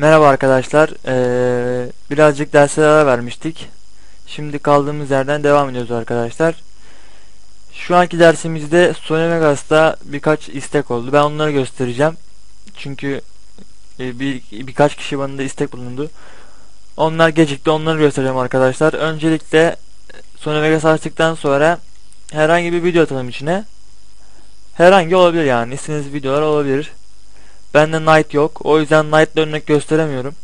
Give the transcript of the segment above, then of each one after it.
Merhaba arkadaşlar. Ee, birazcık derslere ara vermiştik. Şimdi kaldığımız yerden devam ediyoruz arkadaşlar. Şu anki dersimizde Sony Vegas'ta birkaç istek oldu. Ben onları göstereceğim. Çünkü e, bir birkaç kişi bana da istek bulundu. Onlar gecikti. Onları göstereceğim arkadaşlar. Öncelikle Sony Vegas açtıktan sonra herhangi bir video atalım içine. Herhangi olabilir yani. İstediğiniz videolar olabilir. Bende Night yok. O yüzden Night'la örnek gösteremiyorum.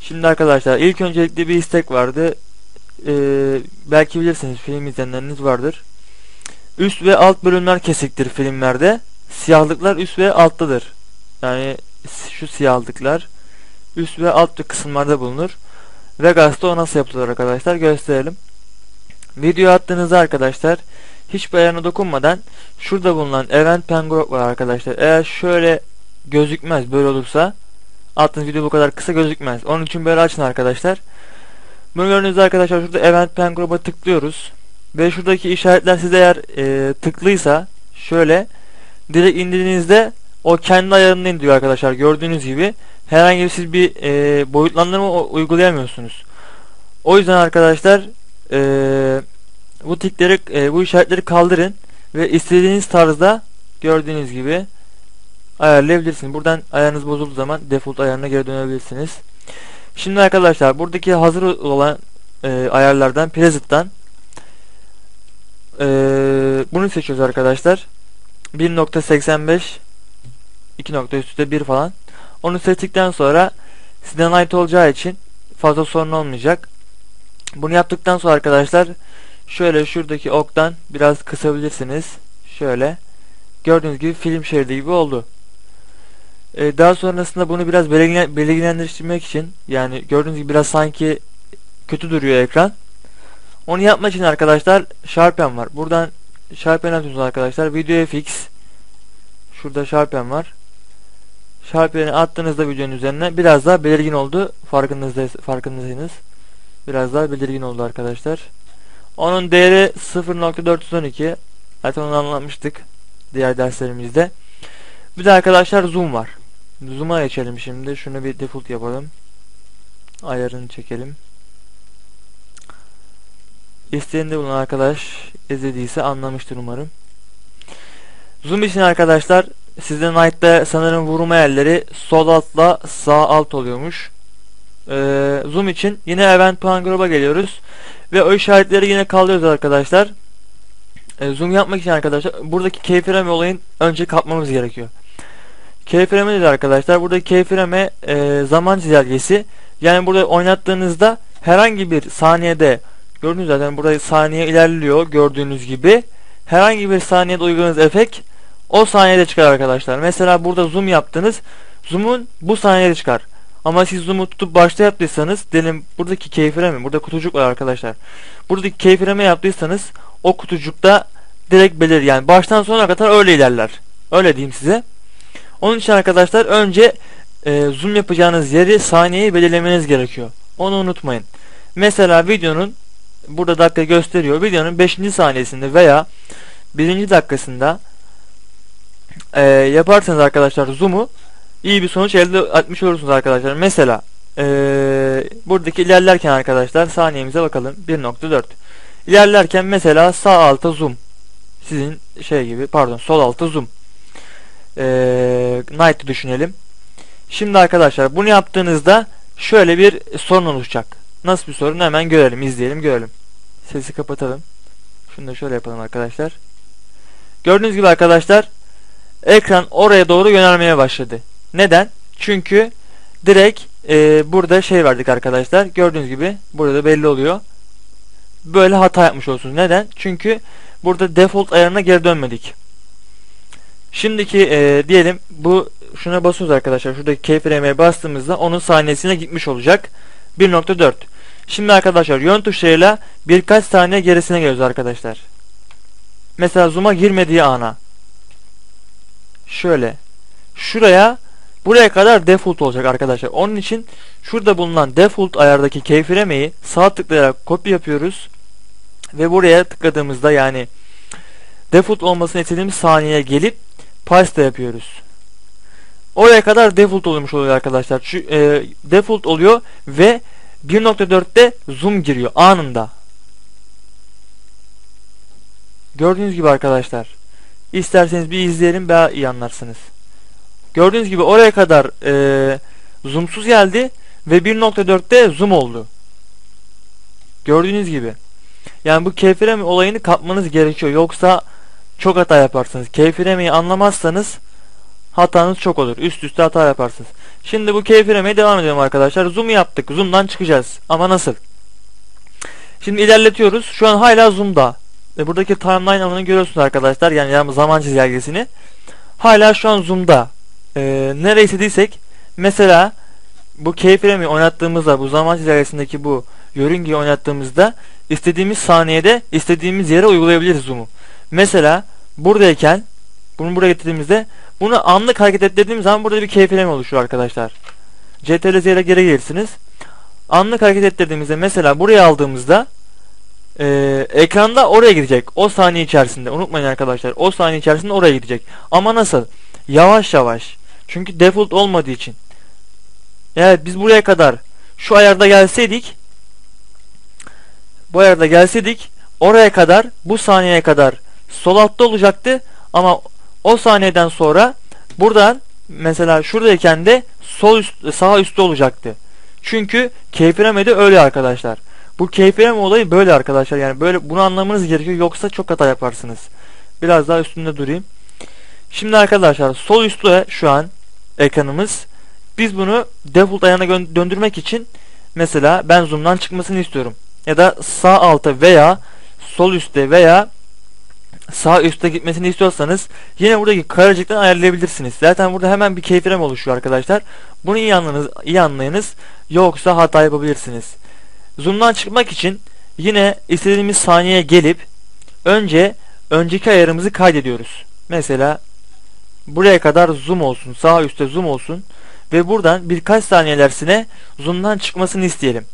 Şimdi arkadaşlar ilk öncelikle bir istek vardı. Ee, belki bilirsiniz film izleyenleriniz vardır. Üst ve alt bölümler kesiktir filmlerde. Siyahlıklar üst ve alttadır. Yani şu siyahlıklar üst ve alt kısımlarda bulunur. Vegas'ta o nasıl yapılır arkadaşlar gösterelim. Video attığınızda arkadaşlar hiçbir ayarına dokunmadan şurada bulunan Event Pengrok var arkadaşlar. Eğer şöyle gözükmez böyle olursa attığınız video bu kadar kısa gözükmez. Onun için böyle açın arkadaşlar. Bunu gördüğünüz arkadaşlar şurada Event Pengrok'a tıklıyoruz. Ve şuradaki işaretler size eğer e, tıklıysa şöyle direkt indirdiğinizde o kendi ayarını indiriyor arkadaşlar. Gördüğünüz gibi herhangi bir siz bir e, boyutlandırma uygulayamıyorsunuz. O yüzden arkadaşlar e, bu tikleri e, bu işaretleri kaldırın ve istediğiniz tarzda gördüğünüz gibi ayarlayabilirsiniz. Buradan ayarınız bozulduğu zaman default ayarına geri dönebilirsiniz. Şimdi arkadaşlar buradaki hazır olan e, ayarlardan Preset'tan e, bunu seçiyoruz arkadaşlar. 1.85 2 nokta üstte 1 falan. Onu seçtikten sonra sizden ait olacağı için fazla sorun olmayacak. Bunu yaptıktan sonra arkadaşlar şöyle şuradaki oktan biraz kısabilirsiniz. Şöyle. Gördüğünüz gibi film şeridi gibi oldu. Ee, daha sonrasında bunu biraz belirginlendirmek için yani gördüğünüz gibi biraz sanki kötü duruyor ekran. Onu yapmak için arkadaşlar Sharpen var. Buradan Sharpen atıyorsunuz arkadaşlar. Video FX Şurada Sharpen var. Sharpen'i attığınızda videonun üzerine biraz daha belirgin oldu. Farkındaysanız. Biraz daha belirgin oldu arkadaşlar. Onun değeri 0.412. Zaten onu anlatmıştık diğer derslerimizde. Bir de arkadaşlar zoom var. Zoom'a geçelim şimdi. Şunu bir default yapalım. Ayarını çekelim. İsteğinde bulunan arkadaş izlediyse anlamıştır umarım. Zoom için arkadaşlar sizde Night'ta sanırım vurma yerleri sol altla sağ alt oluyormuş. Ee, zoom için yine Event Plan Group'a geliyoruz. Ve o işaretleri yine kaldırıyoruz arkadaşlar. Ee, zoom yapmak için arkadaşlar buradaki keyframe olayın önce kapmamız gerekiyor. Keyframe nedir arkadaşlar? Buradaki keyframe e, zaman çizelgesi. Yani burada oynattığınızda herhangi bir saniyede gördüğünüz zaten burada saniye ilerliyor gördüğünüz gibi. Herhangi bir saniyede uyguladığınız efekt o saniyede çıkar arkadaşlar. Mesela burada zoom yaptınız. Zoom'un bu saniyede çıkar. Ama siz zoom'u tutup başta yaptıysanız diyelim buradaki keyframe burada kutucuk var arkadaşlar. Buradaki keyframe yaptıysanız o kutucukta direkt belir yani baştan sona kadar öyle ilerler. Öyle diyeyim size. Onun için arkadaşlar önce e, zoom yapacağınız yeri saniyeyi belirlemeniz gerekiyor. Onu unutmayın. Mesela videonun burada dakika gösteriyor. Videonun 5. saniyesinde veya 1. dakikasında e, yaparsanız arkadaşlar zoom'u iyi bir sonuç elde etmiş olursunuz arkadaşlar. Mesela e, buradaki ilerlerken arkadaşlar saniyemize bakalım 1.4 İlerlerken mesela sağ alta zoom sizin şey gibi pardon sol alta zoom e, night'ı düşünelim. Şimdi arkadaşlar bunu yaptığınızda şöyle bir sorun oluşacak. Nasıl bir sorun hemen görelim izleyelim görelim. Sesi kapatalım. Şunu da şöyle yapalım arkadaşlar. Gördüğünüz gibi arkadaşlar ekran oraya doğru yönelmeye başladı. Neden? Çünkü direkt e, burada şey verdik arkadaşlar. Gördüğünüz gibi burada da belli oluyor. Böyle hata yapmış olsunuz. Neden? Çünkü burada default ayarına geri dönmedik. Şimdiki e, diyelim bu şuna basıyoruz arkadaşlar. Şuradaki keyframe'e bastığımızda onun saniyesine gitmiş olacak. 1.4 Şimdi arkadaşlar yön tuşlarıyla birkaç saniye gerisine geliyoruz arkadaşlar. Mesela zoom'a girmediği ana. Şöyle. Şuraya buraya kadar default olacak arkadaşlar. Onun için şurada bulunan default ayardaki keyframe'yi sağ tıklayarak kopya yapıyoruz. Ve buraya tıkladığımızda yani default olmasını istediğimiz saniyeye gelip paste yapıyoruz. oraya kadar default olmuş oluyor arkadaşlar. Şu, e, default oluyor ve 1.4'te zoom giriyor anında. Gördüğünüz gibi arkadaşlar. İsterseniz bir izleyelim daha iyi anlarsınız. Gördüğünüz gibi oraya kadar e, zoomsuz geldi ve 1.4'te zoom oldu. Gördüğünüz gibi. Yani bu keyfireme olayını kapmanız gerekiyor. Yoksa çok hata yaparsınız. Keyfiremeyi anlamazsanız hatanız çok olur. Üst üste hata yaparsınız. Şimdi bu keyfiremeye devam edelim arkadaşlar. Zoom yaptık. Zoom'dan çıkacağız. Ama nasıl? Şimdi ilerletiyoruz. Şu an hala zoom'da. Ve buradaki timeline alanını görüyorsunuz arkadaşlar. Yani, zaman çizelgesini. Hala şu an zoom'da. Ee, nereye istediysek mesela bu keyfiremi oynattığımızda bu zaman çizelgesindeki bu yörüngeyi oynattığımızda istediğimiz saniyede istediğimiz yere uygulayabiliriz zoom'u. Mesela buradayken bunu buraya getirdiğimizde bunu anlık hareket ettirdiğimiz zaman burada bir keyfileme oluşuyor arkadaşlar. CTRL Z ile geri gelirsiniz. Anlık hareket ettirdiğimizde mesela buraya aldığımızda e, ekranda oraya gidecek. O saniye içerisinde. Unutmayın arkadaşlar. O saniye içerisinde oraya gidecek. Ama nasıl? Yavaş yavaş. Çünkü default olmadığı için. Evet biz buraya kadar şu ayarda gelseydik bu ayarda gelseydik oraya kadar bu saniyeye kadar sol altta olacaktı ama o saniyeden sonra buradan mesela şuradayken de sol üst, sağ üstte olacaktı. Çünkü keyfiremede öyle arkadaşlar. Bu keyfireme olayı böyle arkadaşlar. Yani böyle bunu anlamanız gerekiyor yoksa çok hata yaparsınız. Biraz daha üstünde durayım. Şimdi arkadaşlar sol üstte şu an ekranımız. Biz bunu default ayağına döndürmek için mesela ben zoom'dan çıkmasını istiyorum. Ya da sağ alta veya sol üstte veya sağ üstte gitmesini istiyorsanız yine buradaki karecikten ayarlayabilirsiniz. Zaten burada hemen bir keyfirem oluşuyor arkadaşlar. Bunu iyi anlayınız, iyi anlayınız. Yoksa hata yapabilirsiniz. Zoom'dan çıkmak için yine istediğimiz saniyeye gelip önce önceki ayarımızı kaydediyoruz. Mesela buraya kadar zoom olsun, sağ üstte zoom olsun ve buradan birkaç saniyelersine zoom'dan çıkmasını isteyelim.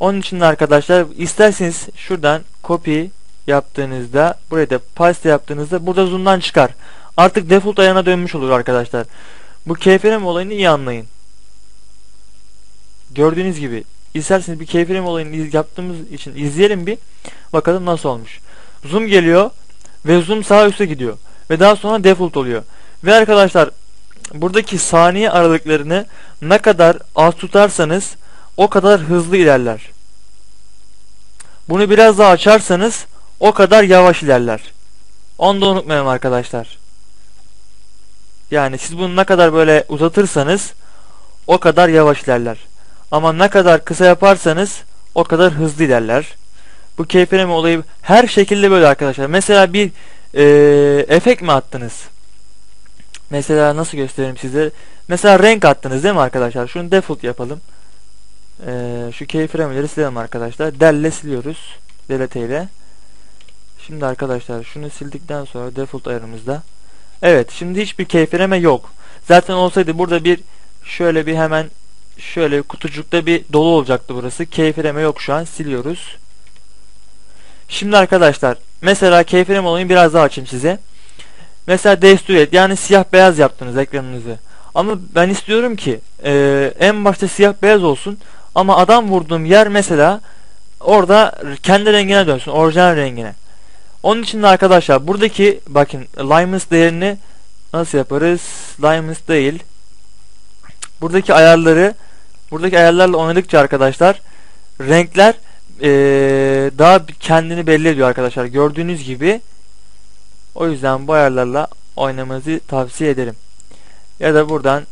Onun için de arkadaşlar isterseniz şuradan copy yaptığınızda buraya da paste yaptığınızda burada zoom'dan çıkar. Artık default ayağına dönmüş olur arkadaşlar. Bu keyfirem olayını iyi anlayın. Gördüğünüz gibi isterseniz bir keyfirem olayını yaptığımız için izleyelim bir. Bakalım nasıl olmuş. Zoom geliyor ve zoom sağ üstte gidiyor. Ve daha sonra default oluyor. Ve arkadaşlar buradaki saniye aralıklarını ne kadar az tutarsanız o kadar hızlı ilerler. Bunu biraz daha açarsanız o kadar yavaş ilerler. Onu da unutmayalım arkadaşlar. Yani siz bunu ne kadar böyle uzatırsanız o kadar yavaş ilerler. Ama ne kadar kısa yaparsanız o kadar hızlı ilerler. Bu keyfireme olayı her şekilde böyle arkadaşlar. Mesela bir e, efekt mi attınız? Mesela nasıl göstereyim size? Mesela renk attınız değil mi arkadaşlar? Şunu default yapalım. Ee, şu keyframe'leri silelim arkadaşlar. Delle siliyoruz. Delete ile. Şimdi arkadaşlar şunu sildikten sonra default ayarımızda. Evet şimdi hiçbir keyframe yok. Zaten olsaydı burada bir şöyle bir hemen şöyle kutucukta bir dolu olacaktı burası. Keyframe yok şu an siliyoruz. Şimdi arkadaşlar mesela keyframe olayını biraz daha açayım size. Mesela destroy yani siyah beyaz yaptınız ekranınızı. Ama ben istiyorum ki e, en başta siyah beyaz olsun ama adam vurduğum yer mesela orada kendi rengine dönsün orijinal rengine. Onun için de arkadaşlar buradaki bakın Limus değerini nasıl yaparız? Limus değil. Buradaki ayarları buradaki ayarlarla oynadıkça arkadaşlar renkler ee, daha kendini belli ediyor arkadaşlar. Gördüğünüz gibi o yüzden bu ayarlarla oynamanızı tavsiye ederim. Ya da buradan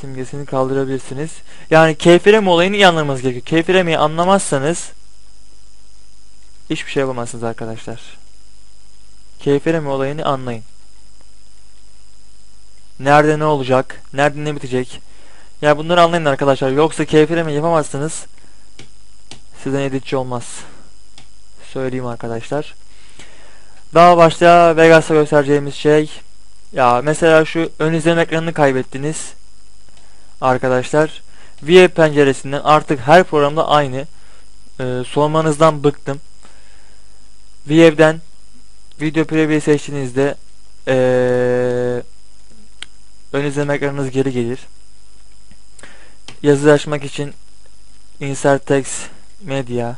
simgesini kaldırabilirsiniz. Yani keyfireme olayını iyi anlamanız gerekiyor. Keyfiremeyi anlamazsanız hiçbir şey yapamazsınız arkadaşlar. Keyfireme olayını anlayın. Nerede ne olacak? Nerede ne bitecek? Ya bunları anlayın arkadaşlar. Yoksa keyfireme yapamazsınız. Sizden editçi olmaz. Söyleyeyim arkadaşlar. Daha başta Vegas'ta göstereceğimiz şey ya mesela şu ön izleme ekranını kaybettiniz arkadaşlar. VIA penceresinden artık her programda aynı. Ee, sormanızdan bıktım. VIA'den video preview seçtiğinizde ee, ön izleme ekranınız geri gelir. Yazı açmak için insert text media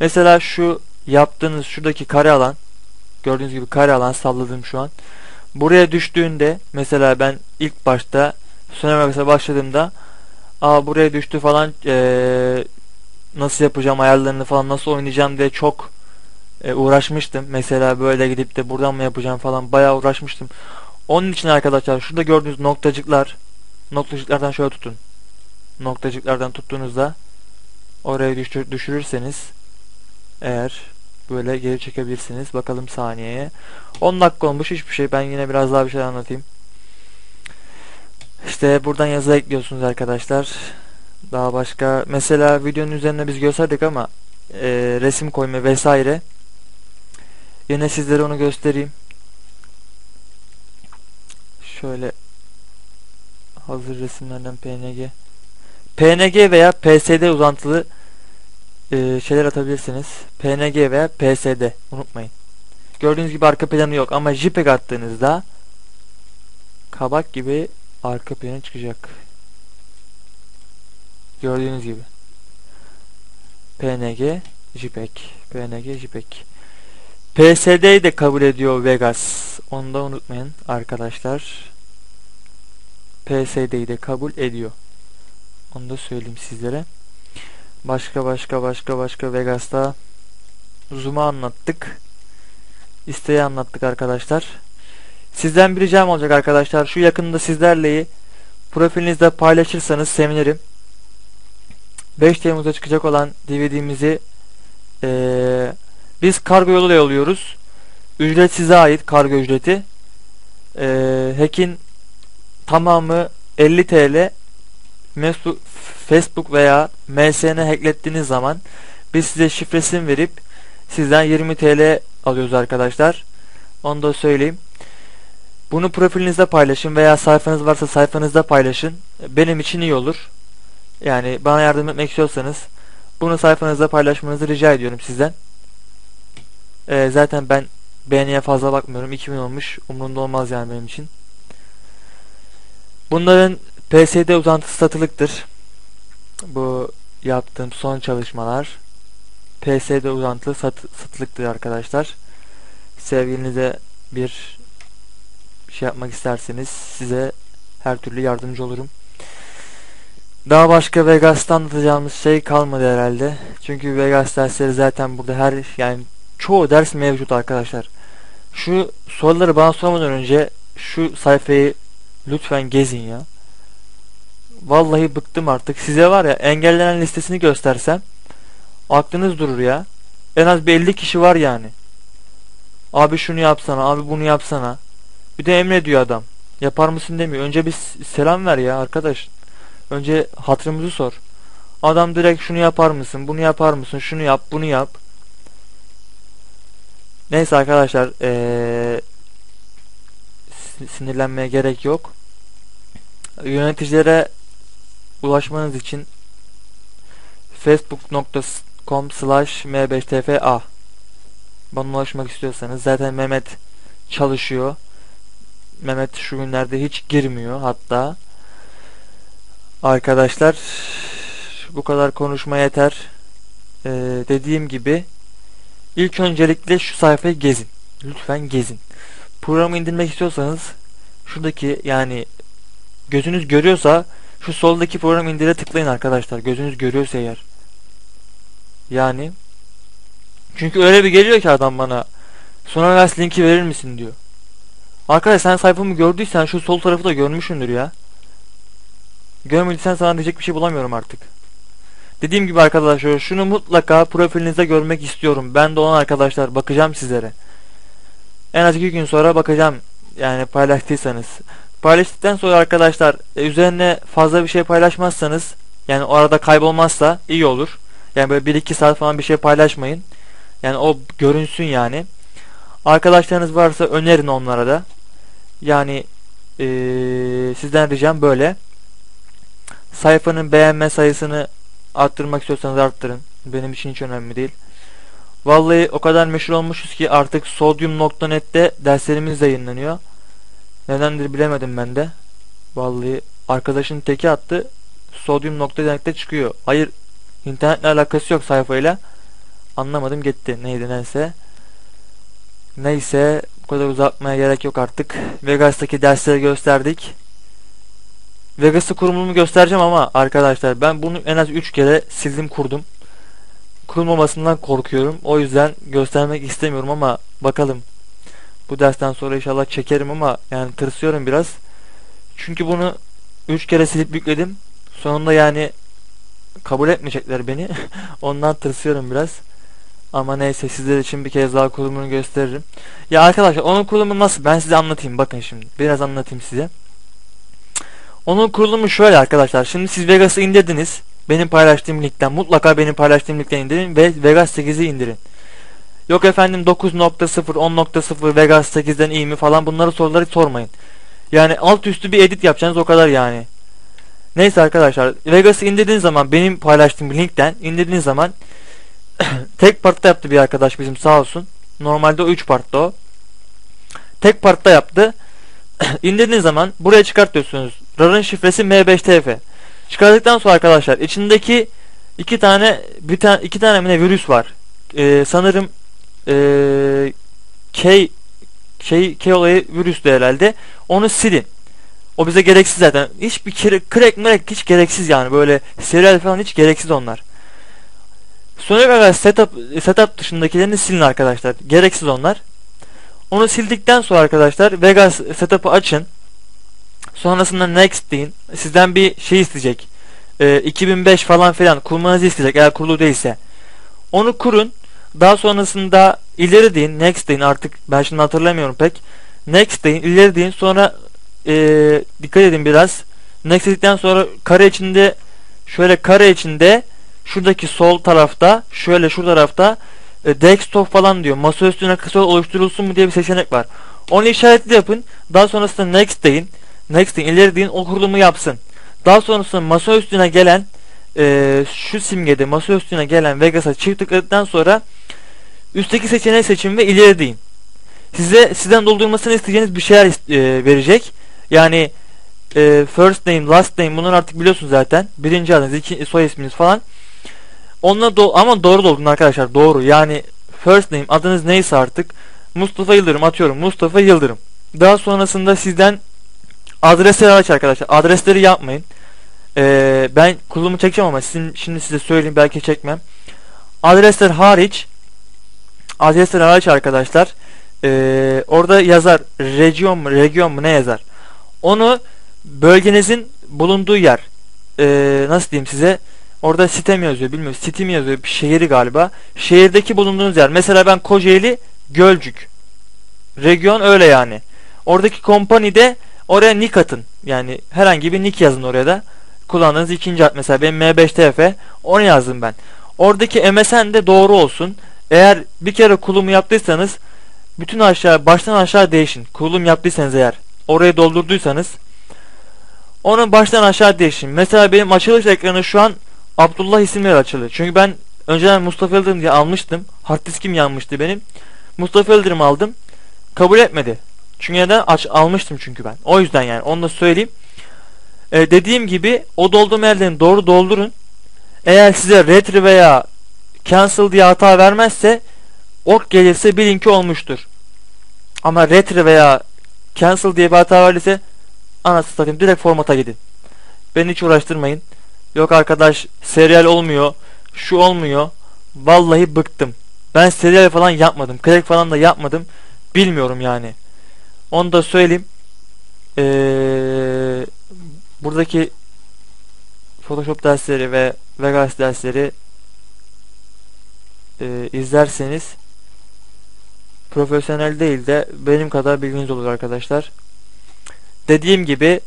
Mesela şu yaptığınız şuradaki kare alan gördüğünüz gibi kare alan salladım şu an. Buraya düştüğünde mesela ben ilk başta Sonemex'e başladığımda aa buraya düştü falan ee, nasıl yapacağım ayarlarını falan nasıl oynayacağım diye çok e, uğraşmıştım. Mesela böyle gidip de buradan mı yapacağım falan bayağı uğraşmıştım. Onun için arkadaşlar şurada gördüğünüz noktacıklar noktacıklardan şöyle tutun. Noktacıklardan tuttuğunuzda oraya düşür, düşürürseniz eğer böyle geri çekebilirsiniz. Bakalım saniyeye. 10 dakika olmuş hiçbir şey. Ben yine biraz daha bir şey anlatayım. İşte buradan yazı ekliyorsunuz arkadaşlar. Daha başka mesela videonun üzerine biz gösterdik ama e, resim koyma vesaire. Yine sizlere onu göstereyim. Şöyle hazır resimlerden PNG PNG veya PSD uzantılı e, şeyler atabilirsiniz. PNG veya PSD unutmayın. Gördüğünüz gibi arka planı yok ama JPEG attığınızda kabak gibi arka planı çıkacak. Gördüğünüz gibi. PNG, JPEG, PNG, JPEG. PSD'yi de kabul ediyor Vegas. Onu da unutmayın arkadaşlar. PSD'yi de kabul ediyor. Onu da söyleyeyim sizlere. Başka başka başka başka Vegas'ta Zoom'u anlattık. İsteği anlattık arkadaşlar. Sizden bir ricam olacak arkadaşlar. Şu yakında sizlerleyi profilinizde paylaşırsanız sevinirim. 5 Temmuz'da çıkacak olan DVD'mizi ee, biz kargo yoluyla yolluyoruz. Ücret size ait kargo ücreti. Ee, Hack'in tamamı 50 TL. Facebook veya MSN hacklettiğiniz zaman biz size şifresini verip sizden 20 TL alıyoruz arkadaşlar. Onu da söyleyeyim. Bunu profilinizde paylaşın veya sayfanız varsa sayfanızda paylaşın. Benim için iyi olur. Yani bana yardım etmek istiyorsanız bunu sayfanızda paylaşmanızı rica ediyorum sizden. Ee, zaten ben beğeniye fazla bakmıyorum. 2000 olmuş. Umurumda olmaz yani benim için. Bunların PSD uzantısı satılıktır. Bu yaptığım son çalışmalar PSD uzantılı sat satılıktır arkadaşlar. Sevgilinize bir şey yapmak isterseniz size her türlü yardımcı olurum. Daha başka Vegas'ta anlatacağımız şey kalmadı herhalde. Çünkü Vegas dersleri zaten burada her yani çoğu ders mevcut arkadaşlar. Şu soruları bana sormadan önce şu sayfayı lütfen gezin ya. Vallahi bıktım artık. Size var ya engellenen listesini göstersem aklınız durur ya. En az bir 50 kişi var yani. Abi şunu yapsana, abi bunu yapsana. Bir de emre diyor adam. Yapar mısın demiyor. Önce bir selam ver ya arkadaş. Önce hatırımızı sor. Adam direkt şunu yapar mısın, bunu yapar mısın, şunu yap, bunu yap. Neyse arkadaşlar ee, sinirlenmeye gerek yok. Yöneticilere ulaşmanız için facebook.com slash m5tfa bana ulaşmak istiyorsanız zaten Mehmet çalışıyor. Mehmet şu günlerde hiç girmiyor hatta. Arkadaşlar bu kadar konuşma yeter. Ee, dediğim gibi ilk öncelikle şu sayfayı gezin. Lütfen gezin. Programı indirmek istiyorsanız şuradaki yani gözünüz görüyorsa şu soldaki program indire tıklayın arkadaşlar. Gözünüz görüyorsa eğer. Yani çünkü öyle bir geliyor ki adam bana sonra linki verir misin diyor. Arkadaş sen sayfamı gördüysen şu sol tarafı da görmüşsündür ya. Görmediysen sana diyecek bir şey bulamıyorum artık. Dediğim gibi arkadaşlar şunu mutlaka profilinizde görmek istiyorum. Ben de olan arkadaşlar bakacağım sizlere. En az iki gün sonra bakacağım. Yani paylaştıysanız. Paylaştıktan sonra arkadaşlar e, üzerine fazla bir şey paylaşmazsanız yani o arada kaybolmazsa iyi olur. Yani böyle 1-2 saat falan bir şey paylaşmayın. Yani o görünsün yani. Arkadaşlarınız varsa önerin onlara da. Yani ee, sizden ricam böyle. Sayfanın beğenme sayısını arttırmak istiyorsanız arttırın. Benim için hiç önemli değil. Vallahi o kadar meşhur olmuşuz ki artık sodyum.net'te derslerimiz yayınlanıyor. Nedendir bilemedim ben de. Vallahi arkadaşın teki attı. Sodyum nokta denkte çıkıyor. Hayır internetle alakası yok sayfayla. Anlamadım gitti. Neydi neyse. Neyse bu kadar uzatmaya gerek yok artık. Vegas'taki dersleri gösterdik. Vegas'ı kurulumu göstereceğim ama arkadaşlar ben bunu en az 3 kere sildim kurdum. Kurulmamasından korkuyorum. O yüzden göstermek istemiyorum ama bakalım. Bu dersten sonra inşallah çekerim ama yani tırsıyorum biraz. Çünkü bunu 3 kere silip yükledim. Sonunda yani kabul etmeyecekler beni. Ondan tırsıyorum biraz. Ama neyse sizler için bir kez daha kurulumunu gösteririm. Ya arkadaşlar onun kurulumu nasıl? Ben size anlatayım. Bakın şimdi. Biraz anlatayım size. Onun kurulumu şöyle arkadaşlar. Şimdi siz Vegas'ı indirdiniz. Benim paylaştığım linkten mutlaka benim paylaştığım linkten indirin ve Vegas 8'i indirin. Yok efendim 9.0, 10.0 Vegas 8'den iyi mi falan bunları soruları sormayın. Yani alt üstü bir edit yapacaksınız o kadar yani. Neyse arkadaşlar Vegas'ı indirdiğiniz zaman benim paylaştığım linkten indirdiğiniz zaman tek partta yaptı bir arkadaş bizim sağ olsun. Normalde o 3 partta o. Tek partta yaptı. İndirdiğiniz zaman buraya çıkartıyorsunuz. RAR'ın şifresi M5TF. Çıkardıktan sonra arkadaşlar içindeki iki tane bir tane iki tane mi ne virüs var. Ee, sanırım ee, K şey K olayı virüstü herhalde. Onu silin. O bize gereksiz zaten. Hiçbir crack mrek hiç gereksiz yani. Böyle serial falan hiç gereksiz onlar. Sony Vegas setup, setup dışındakilerini silin arkadaşlar. Gereksiz onlar. Onu sildikten sonra arkadaşlar Vegas setup'ı açın. Sonrasında next deyin. Sizden bir şey isteyecek. Ee, 2005 falan filan kurmanızı isteyecek eğer kurulu değilse. Onu kurun. Daha sonrasında ileri deyin. Next deyin artık ben şimdi hatırlamıyorum pek. Next deyin. ileri deyin. Sonra ee, dikkat edin biraz. Next dedikten sonra kare içinde şöyle kare içinde şuradaki sol tarafta şöyle şu tarafta e, desktop falan diyor. Masa üstüne kısa oluşturulsun mu diye bir seçenek var. Onu işaretli yapın. Daha sonrasında next deyin. Next deyin. ileri deyin. O kurulumu yapsın. Daha sonrasında masa üstüne gelen e, şu simgede masa üstüne gelen Vegas'a çift tıkladıktan sonra üstteki seçeneği seçin ve ileri deyin. Size sizden doldurmasını isteyeceğiniz bir şeyler e, verecek. Yani e, first name, last name bunları artık biliyorsunuz zaten. Birinci adınız, iki, soy isminiz falan. Onunla do ama doğru doldurun arkadaşlar. Doğru. Yani first name adınız neyse artık Mustafa Yıldırım atıyorum. Mustafa Yıldırım. Daha sonrasında sizden adresleri aç arkadaşlar. Adresleri yapmayın. Ee, ben kurulumu çekeceğim ama sizin, şimdi size söyleyeyim belki çekmem. Adresler hariç adresler hariç arkadaşlar ee, orada yazar region mu region mu ne yazar. Onu bölgenizin bulunduğu yer ee, nasıl diyeyim size Orada site mi yazıyor bilmiyorum. City mi yazıyor? Bir şehri galiba. Şehirdeki bulunduğunuz yer. Mesela ben Kocaeli Gölcük. Region öyle yani. Oradaki kompanide oraya nick atın. Yani herhangi bir nick yazın oraya da. Kullandığınız ikinci ad mesela benim M5TF onu yazdım ben. Oradaki MSN de doğru olsun. Eğer bir kere kulumu yaptıysanız bütün aşağı baştan aşağı değişin. Kurulum yaptıysanız eğer oraya doldurduysanız onu baştan aşağı değişin. Mesela benim açılış ekranı şu an Abdullah isimleri açıldı. Çünkü ben önceden Mustafa Yıldırım diye almıştım. Hard diskim yanmıştı benim. Mustafa Yıldırım aldım. Kabul etmedi. Çünkü neden? Aç, almıştım çünkü ben. O yüzden yani. Onu da söyleyeyim. Ee, dediğim gibi o doldurma yerlerini doğru doldurun. Eğer size retry veya cancel diye hata vermezse ok gelirse bilin ki olmuştur. Ama retry veya cancel diye bir hata verirse anasını satayım direkt formata gidin. Beni hiç uğraştırmayın. Yok arkadaş serial olmuyor. Şu olmuyor. Vallahi bıktım. Ben serial falan yapmadım. Crack falan da yapmadım. Bilmiyorum yani. Onu da söyleyeyim. Ee, buradaki Photoshop dersleri ve Vegas dersleri e, izlerseniz profesyonel değil de benim kadar bilginiz olur arkadaşlar. Dediğim gibi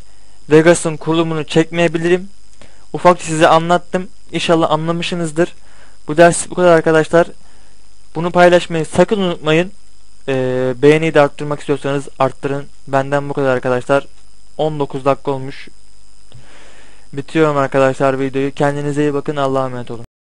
Vegas'ın kurulumunu çekmeyebilirim. Ufakça size anlattım. İnşallah anlamışsınızdır. Bu ders bu kadar arkadaşlar. Bunu paylaşmayı sakın unutmayın. Ee, beğeniyi de arttırmak istiyorsanız arttırın. Benden bu kadar arkadaşlar. 19 dakika olmuş. Bitiyorum arkadaşlar videoyu. Kendinize iyi bakın. Allah'a emanet olun.